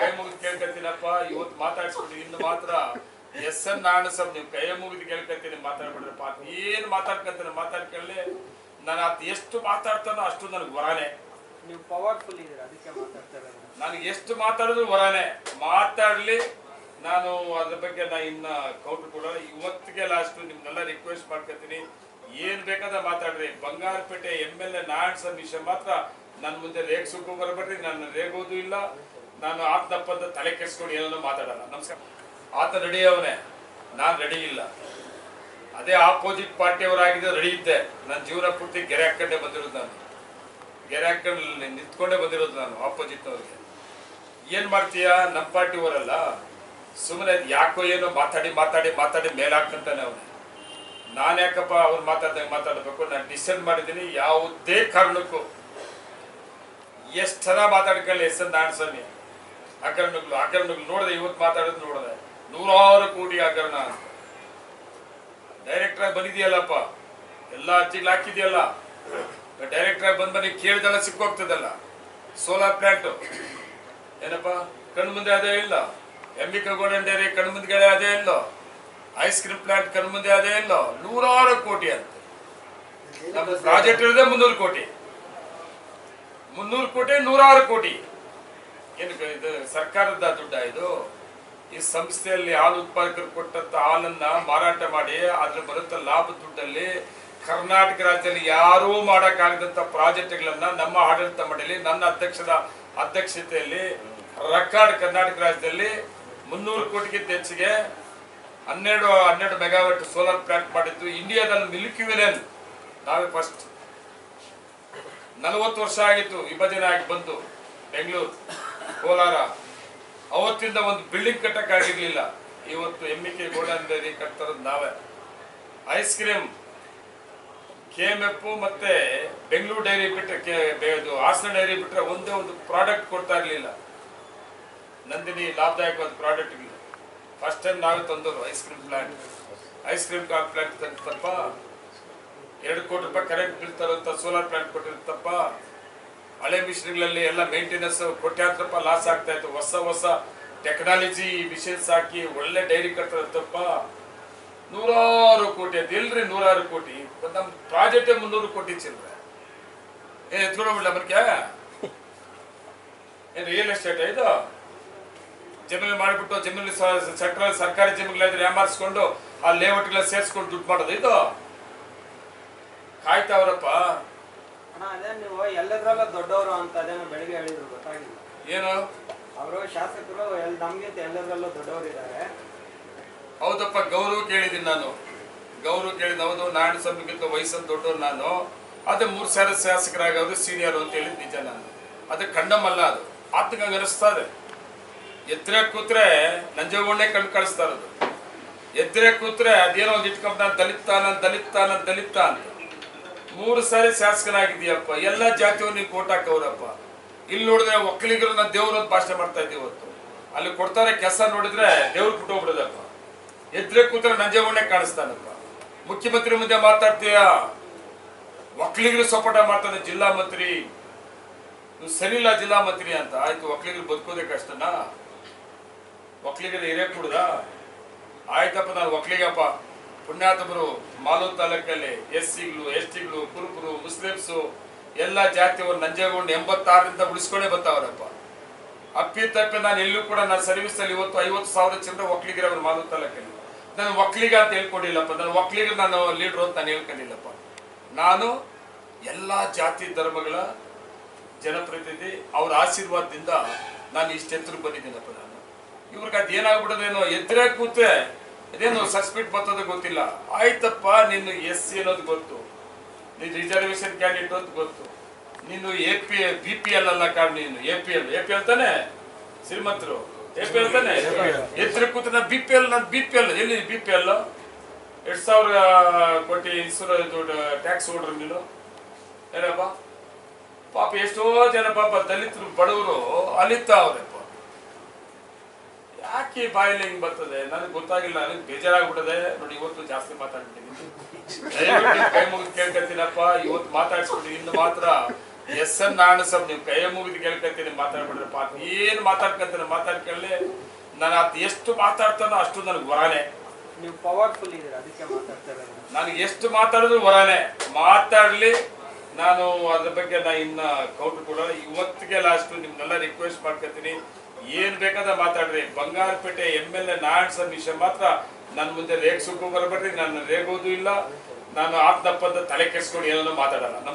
ಕೈ ಮುಗಿದು ಕೇಳ್ಕತ್ತೀನಪ್ಪ ಇವತ್ತು ಮಾತಾಡ್ಸ್ಬಿಟ್ಟು ಇನ್ನು ಮಾತ್ರ ಎಸ್ ಎನ್ ನಾರಾಯಣ ಸಾಬ್ ನೀವು ಕೈ ಮುಗಿದು ಕೇಳ್ಕತ್ತೀನಿ ಮಾತಾಡ್ಬಿಡ್ರಪ್ಪ ಏನ್ ಮಾತಾಡ್ಕಂತೀನಿ ಮಾತಾಡ್ಕೊಳ್ಳಿ ನಾನು ಅದ್ ಎಷ್ಟು ಮಾತಾಡ್ತಾನೋ ಅಷ್ಟು ನನಗೆ ವರಾನೆ. ನೀವು ಪವರ್ಫುಲ್ ಇದ್ದೀರಾ? ಅದಕ್ಕೆ ಮಾತಾಡ್ತಾ ಇರೋದು. ನನಗೆ ಎಷ್ಟು ಮಾತಾಡಿದ್ರು ವರಾನೆ. ಮಾತಾಡ್ಲಿ. ನಾನು ಅದ್ರ ಬಗ್ಗೆ ನಾ ಇನ್ನ ಕೌಂಟ್ ಕೂಡ ಇವತ್ತಿಗೆ ಲಾಸ್ಟ್ ನಿಮ್ನೆಲ್ಲ ರಿಕ್ವೆಸ್ಟ್ ಮಾಡ್ಕೊತೀನಿ ಏನ್ ಬೇಕಾದ ಮಾತಾಡ್ರಿ. Bangarapete M L A Narayana ಸಬ್ ವಿಷಯ ಮಾತ್ರ. ನನ್ನ ಮುಂದೆ ರೇಗ್ಸಕ್ಕೂ ಬರಬೇಡ್ರಿ. ನನ್ನ ರೇಗೋದು ಇಲ್ಲ. ನಾನು ಆತ್ನಪ್ಪಂತ ತಲೆ ಕೆಸ್ಕೊಂಡು ಏನೋ ಮಾತಾಡಲ್ಲ. ನಮಸ್ಕಾರ. ಆತ ರೆಡಿ ಅವನೇ ನಾನು ರೆಡಿ ಇಲ್ಲ. ಅದೇ ಆಪೋಸಿಟ್ ಪಾರ್ಟಿಯವರಾಗಿದ್ದು ರೆಡಿ ಇದ್ದೆ. ನನ್ನ ಜೀವನ ಪೂರ್ತಿ ಗೆರೆ ಹಾಕೊಂಡೇ ಬಂದಿರೋದು ನಾನು. ಗೆರೆ ಹಾಕೊಂಡು ನಿಂತ್ಕೊಂಡೇ ಬಂದಿರೋದು ನಾನು ಆಪೋಸಿಟ್ನವ್ರಿಗೆ ಏನು ಮಾಡ್ತೀಯ? ನಮ್ಮ ಪಾರ್ಟಿಯವರಲ್ಲ ಸುಮ್ಮನೆ ಯಾಕೋ ಏನೋ ಮಾತಾಡಿ ಮಾತಾಡಿ ಮಾತಾಡಿ ಮೇಲೆ ಹಾಕ್ತಂತಾನೆ ಅವನು. ನಾನು ಯಾಕಪ್ಪ ಅವ್ರು ಮಾತಾಡ್ದಂಗೆ ಮಾತಾಡಬೇಕು? ನಾನು ಡಿಸೈಡ್ ಮಾಡಿದ್ದೀನಿ ಯಾವುದೇ ಕಾರಣಕ್ಕೂ. ಎಷ್ಟು ಚೆನ್ನಾಗಿ ಮಾತಾಡ್ಕೊಳ್ಳಿ ಎಸ್ ಎನ್ ನಾರಾಯಣ ಸ್ವಾಮಿ ಹಗರಣಗಳು ಹಗರಣಗಳು ನೋಡಿದೆ ಇವತ್ತು ಮಾತಾಡೋದು ನೋಡಿದೆ. ನೂರಾರು ಕೋಟಿ ಹಗರಣ ಅಂತ. ಡೈರೆಕ್ಟರ್ ಆಗಿ ಬಂದಿದೆಯಲ್ಲಪ್ಪ? ಎಲ್ಲ ಅರ್ಜಿಗಳು ಹಾಕಿದೆಯಲ್ಲ? ಡೈರೆಕ್ಟರ್ ಆಗಿ ಬಂದ್ ಬನ್ನಿ ಕೇಳಿದೆಲ್ಲ ಸಿಕ್ಕೋಗ್ತದಲ್ಲ? ಸೋಲಾರ್ ಪ್ಲಾಂಟ್ ಏನಪ್ಪ? ಕಣ್ಣು ಮುಂದೆ ಅದೇ ಇಲ್ಲ. ಎಂ ಬಿ ಕಗೋಡನ್ ಡೈರಿ ಕಣ್ಣು ಮುಂದ್ಗಡೆ ಅದೇ ಇಲ್ಲ. ಐಸ್ ಕ್ರೀಮ್ ಪ್ಲಾಂಟ್ ಕಣ್ಣು ಮುಂದೆ ಅದೇ ಇಲ್ಲ. ನೂರಾರು ಕೋಟಿ ಅಂತ. ಪ್ರಾಜೆಕ್ಟ್ ಇರೋದೇ ಮುನ್ನೂರು ಕೋಟಿ. ಮುನ್ನೂರು ಕೋಟಿ ನೂರಾರು ಕೋಟಿ. ಏನು ಇದು? ಸರ್ಕಾರದ ದುಡ್ಡ ಇದು. ಈ ಸಂಸ್ಥೆಯಲ್ಲಿ ಹಾಲು ಉತ್ಪಾದಕರು ಕೊಟ್ಟಂತ ಹಾಲನ್ನ ಮಾರಾಟ ಮಾಡಿ ಅದ್ರ ಬರುತ್ತ ಲಾಭ ದುಡ್ಡಲ್ಲಿ ಕರ್ನಾಟಕ ರಾಜ್ಯದಲ್ಲಿ ಯಾರೂ ಮಾಡಕ್ಕಾಗದಂತ ಪ್ರಾಜೆಕ್ಟ್ಗಳನ್ನ ನಮ್ಮ ಆಡಳಿತ ಮಂಡಳಿ, ನನ್ನ ಅಧ್ಯಕ್ಷದ ಅಧ್ಯಕ್ಷತೆಯಲ್ಲಿ ರೆಕಾರ್ಡ್ ಕರ್ನಾಟಕ ರಾಜ್ಯದಲ್ಲಿ ಮುನ್ನೂರು ಕೋಟಿಗಿಂತ ಹೆಚ್ಚಿಗೆ ಹನ್ನೆರಡು ಹನ್ನೆರಡು ಮೆಗಾವಟ್ ಸೋಲಾರ್ ಪ್ಲಾಂಟ್ ಮಾಡಿತ್ತು ಇಂಡಿಯಾದಲ್ಲಿ ಮಿಲ್ಕಿ ವಿಲೇನ್. ನಾವೇ ಫಸ್ಟ್ ನಲವತ್ತು ವರ್ಷ ಆಗಿತ್ತು, ವಿಭಜನೆ ಆಗಿ ಬಂದು ಬೆಂಗಳೂರು. ಕೋಲಾರ, ಅವತ್ತಿಂದ ಒಂದು ಬಿಲ್ಡಿಂಗ್ ಕಟ್ಟಕ್ಕಾಗಿರ್ಲಿಲ್ಲ. ಇವತ್ತು ಎಂ ಕೆ ಗೋಲ್ಡನ್ ಡೈರಿ ಕಟ್ತರದ್ ನಾವೇ. Ice cream K M F ಮತ್ತೆ ಬೆಂಗಳೂರು ಡೈರಿ ಬಿಟ್ಟರೆ ಹಾಸನ ಡೈರಿ ಬಿಟ್ಟರೆ ಒಂದೇ ಒಂದು ಪ್ರಾಡಕ್ಟ್ ಕೊಡ್ತಾ ಇರಲಿಲ್ಲ. ನಂದಿನಿ ಲಾಭದಾಯಕವಾದ ಪ್ರಾಡಕ್ಟ್ ಫಸ್ಟ್ ಟೈಮ್ ನಾವೇ ತಂದವರು ice cream plant ice cream plant ತಂತಪ್ಪ ಎರಡು ಕೋಟಿ ರೂಪಾಯಿ ಕರೆಂಟ್ ಬಿಲ್ ತರುವಂತ ಸೋಲಾರ್ ಪ್ಲಾಂಟ್ ಕೊಟ್ಟಿರುತ್ತಪ್ಪ ಹಳೆ ಮಿಷಿನ್ಗಳಲ್ಲಿ ಎಲ್ಲ ಮೇಂಟೆನೆನ್ಸ್ ಕೋಟ್ಯಾಂತರ ರೂಪಾಯಿ ಲಾಸ್ ಆಗ್ತಾ ಇತ್ತು. ಹೊಸ ಹೊಸ ಟೆಕ್ನಾಲಜಿ ಮಿಷಿನ್ಸ್ ಹಾಕಿ ಒಳ್ಳೆ ಡೈರಿ ಕಟ್ತಾರತ್ತಪ್ಪ ನೂರಾರು ಕೋಟಿ ಅಂತ ಇಲ್ರಿ ನೂರಾರು ಕೋಟಿ. ನಮ್ಮ ಪ್ರಾಜೆಕ್ಟ್ ಮುನ್ನೂರು ಕೋಟಿ ಚಿಲ್ಲರೆ ಏನ್ ಎತ್ಕೊಂಡೋಗ್ಬಿಡ್ಲ ಮರ್ಕೆ ಏನ್ ರಿಯಲ್ ಎಸ್ಟೇಟ್ ಇದು? ಜಮೀನು ಮಾಡಿಬಿಟ್ಟು ಜಮೀನ್ ಸೆಂಟ್ರಲ್ ಸರ್ಕಾರಿ ಜಮೀನುಗಳಿದ್ರೆ ಯಾಮಾರಿಸ್ಕೊಂಡು ಆ ಲೇಔಟ್ಗಳ ಸೇರಿಸ್ಕೊಂಡು ದುಡ್ಡು ಮಾಡೋದು ಇದು? ಕಾಯ್ತಾವ್ರಪ್ಪ ಅದೇ ನೀವು ದೊಡ್ಡವರು ಅಂತ ಅದೇನೋ ಬೆಳಿಗ್ಗೆ ಹೇಳಿದ್ರು ಗೊತ್ತಾಗಿಲ್ಲ. ಏನು? ಅವರು ಶಾಸಕರು ಎಲ್ ನಮ್ಗಿಂತ ಎಲ್ಲರಲ್ಲೂ ದೊಡ್ಡವರು ಇದ್ದಾರೆ ಹೌದಪ್ಪ ಗೌರವ ಕೇಳಿದೀನಿ ನಾನು. ಗೌರವ ಕೇಳಿದ ಹೌದು ನಾರಾಯಣ ಸ್ವಾಮಿಗಿಂತ ವಯಸ್ಸನ್ನು ದೊಡ್ಡವ್ರು ನಾನು. ಅದೇ ಮೂರು ಸಾವಿರ ಶಾಸಕರಾಗೋದು ಸೀನಿಯರ್ ಅಂತ ಹೇಳಿದ್ ನಿಜ ನಾನು. ಅದು ಕಂಡಮಲ್ಲ ಅದು. ಆತಂಕ ಎದ್ರೆ ಕೂತ್ರೆ ನಂಜಗೊಂಡೆ ಕಣ್ ಕಳಿಸ್ತಾರದು ಎದ್ರೆ ಕೂತ್ರೆ ಅದೇನೋ ಒಂದು ಇಟ್ಕೊಂಡ್ ನಾನು ದಲಿತ ನಾನು ದಲಿತ ನಾನು ದಲಿತ ಅಂತ. ಮೂರು ಸಾರಿ ಶಾಸಕನಾಗಿದ್ದೀಯಪ್ಪ. ಎಲ್ಲ ಜಾತಿಯವ್ರು ನೀವು ಕೋಟ್ ಹಾಕವ್ರಪ್ಪ. ಇಲ್ಲಿ ನೋಡಿದ್ರೆ ಒಕ್ಕಲಿಗರನ್ನ ದೇವ್ರ ಭಾಷಣ ಮಾಡ್ತಾ ಇದ್ದೀವಿ ಇವತ್ತು ಅಲ್ಲಿ ಕೊಡ್ತಾರೆ ಕೆಲಸ ನೋಡಿದ್ರೆ ದೇವ್ರು ಬಿಟ್ಟೋಗ್ಬಿಡೋದಪ್ಪ ಎದ್ರೆ ಕೂತ್ರೆ ನಂಜೇಗೌಡನೆ ಕಾಣಿಸ್ತಾನಪ್ಪ. ಮುಖ್ಯಮಂತ್ರಿ ಮುಂದೆ ಮಾತಾಡ್ತೀಯ? ಒಕ್ಕಲಿಗರು ಸಪೋರ್ಟ ಮಾಡ್ತಾನೆ ಜಿಲ್ಲಾ ಮಂತ್ರಿ. ನೀವು ಸರಿಯಿಲ್ಲ ಜಿಲ್ಲಾ ಮಂತ್ರಿ ಅಂತ. ಆಯ್ತು, ಒಕ್ಕಲಿಗರು ಬದುಕೋದೇ ಕಷ್ಟನಾ? ಒಕ್ಕಲಿಗರ ಹಿರಿಯ ಕುಡ್ದ ಆಯ್ತಪ್ಪ, ನಾನು ಒಕ್ಕಲಿಗಪ್ಪ. ಪುಣ್ಯಾತಮರು ಮಾಲೂರು ತಾಲೂಕಲ್ಲಿ ಎಸ್ ಸಿಗಳು ಎಸ್ ಟಿಗಳು ಕುರುಬರು ಮುಸ್ಲಿಮ್ಸು ಎಲ್ಲ ಜಾತಿಯವರು ನಂಜೇಗೌಡ ಎಂಬತ್ತಾರರಿಂದ ಉಳಿಸ್ಕೊಂಡೇ ಬರ್ತಾವ್ರಪ್ಪ. ಅಪ್ಪಿ ತಪ್ಪಿ ನಾನು ಎಲ್ಲೂ ಕೂಡ ನಾನು ಸರ್ವಿಸ್ ಅಲ್ಲಿ ಇವತ್ತು ಐವತ್ತು ಸಾವಿರ ಚಿಲ್ಲರೆ ಒಕ್ಕಲಿಗರವರು ಮಾಲೂರು ತಾಲೂಕಲ್ಲಿ. ನಾನು ಒಕ್ಕಲಿಗ ಅಂತ ಹೇಳ್ಕೊಂಡಿಲ್ಲಪ್ಪ ನಾನು ಒಕ್ಕಲಿಗ ನಾನು ಲೀಡ್ರು ಅಂತ ನಾನು ಹೇಳ್ಕೊಂಡಿಲ್ಲಪ್ಪ. ನಾನು ಎಲ್ಲ ಜಾತಿ ಧರ್ಮಗಳ ಜನಪ್ರತಿನಿಧಿ, ಅವ್ರ ಆಶೀರ್ವಾದದಿಂದ ನಾನು ಇಷ್ಟೆತ್ತರು ಬಂದಿದ್ದೀನಪ್ಪ ನಾನು. ಇವ್ರಿಗೆ ಅದು ಏನಾಗ್ಬಿಡೋದೇನೋ ಎದ್ರೆ ಕೂತೆ ಅದೇನೋ ಸಸ್ಪೆಕ್ಟ್ ಬರ್ತದೆ ಗೊತ್ತಿಲ್ಲ. ಆಯ್ತಪ್ಪ ನಿನ್ನ ಎಸ್ ಸಿ ಅನ್ನೋದು ಗೊತ್ತು. ನಿನ್ ರಿಸರ್ವೇಶನ್ ಕ್ಯಾಂಡಿಡೇಟ್ ಅಂತ ಗೊತ್ತು. ನಿನ್ನ A P B P L ಅಲ್ಲ ಕಾರಣ ನೀನು. A P L A P L ತಾನೆ? ಶ್ರೀಮಂತರು. ಎ ಪಿ ಎಲ್ ತಾನೆ? ಎತ್ತರ ಕೂತ ನಾನು ಬಿ ಪಿ ಎಲ್ ನಾನು ಬಿ ಪಿ ಎಲ್ ಎಲ್ಲಿ ಬಿ ಪಿ ಎಲ್ ಎರಡ್ ಸಾವಿರ ಕೋಟಿ ಇನ್ಸೂರೆನ್ಸ್ ಟ್ಯಾಕ್ಸ್ ಹೊಡ್ರು ನೀನು. ಏನಪ್ಪ? ಪಾಪ ಎಷ್ಟೋ ಜನ ಪಾಪ ದಲಿತರು ಬಡವರು ಅಲಿತಾವ್ರಪ್ಪ ಯಾಕೆ ಈ ಬಾಯಲ್ಲಿ ಹಿಂಗ್ ಬರ್ತದೆ? ನನಗೆ ಗೊತ್ತಾಗಿಲ್ಲ ನನಗೆ ಬೇಜಾರಾಗ್ಬಿಡದೆ ನೋಡಿ ಇವತ್ತು ಜಾಸ್ತಿ ನಿಮ್ ಕೈ ಮುಗಿದು ಕೇಳ್ಕತ್ತೀನಪ್ಪ ಇವತ್ತು ಮಾತಾಡ್ಸ್ಬಿಡಿ. ಇನ್ನು ಮಾತ್ರ ಎಸ್ ಎನ್ ನಾರಾಯಣ ಸಾಬ್ ನೀವು ಕೈ ಮುಗಿದು ಕೇಳ್ಕತ್ತೀನಿ ಮಾತಾಡ್ಬಿಡ್ರಪ್ಪ ಏನ್ ಏನು ಮಾತಾಡ್ಕೊಂತೀನಿ ಮಾತಾಡ್ಕೊಳ್ಳಿ ನಾನು ಆತ ಎಷ್ಟು ಮಾತಾಡ್ತಾನೋ ಅಷ್ಟು ನನಗೆ ವರಾನೆ. ನೀವು ಪವರ್ಫುಲ್ ಇದೀರ ಅದಕ್ಕೆ ಮಾತಾಡ್ತಾರೆ ನನಗೆ ಎಷ್ಟು ಮಾತಾಡಿದ್ರು ವರಾನೆ. ಮಾತಾಡ್ಲಿ. ನಾನು ಅದ್ರ ಬಗ್ಗೆ ನಾ ಇನ್ನ ಕೌಟ್ ಕೂಡ. ಇವತ್ತಿಗೆ ಲಾಸ್ಟ್ ನಿಮ್ನೆಲ್ಲ ರಿಕ್ವೆಸ್ಟ್ ಮಾಡ್ಕೊತೀನಿ. ಏನ್ ಬೇಕಾದ ಮಾತಾಡ್ರಿ. Bangarapete M L A Narayana sir ವಿಷಯ ಮಾತ್ರ ನನ್ನ ಮುಂದೆ ರೇಗ್ಸಕ್ಕೂ ಬರಬೇಡ್ರಿ. ನಾನು ರೇಗೋದು ಇಲ್ಲ. ನಾನು ಆಪ್ತಪ್ಪದ ತಲೆ ಕೆಡ್ಸ್ಕೊಂಡು ಏನೋ ಮಾತಾಡಲ್ಲ. ನಮಸ್ಕಾರ.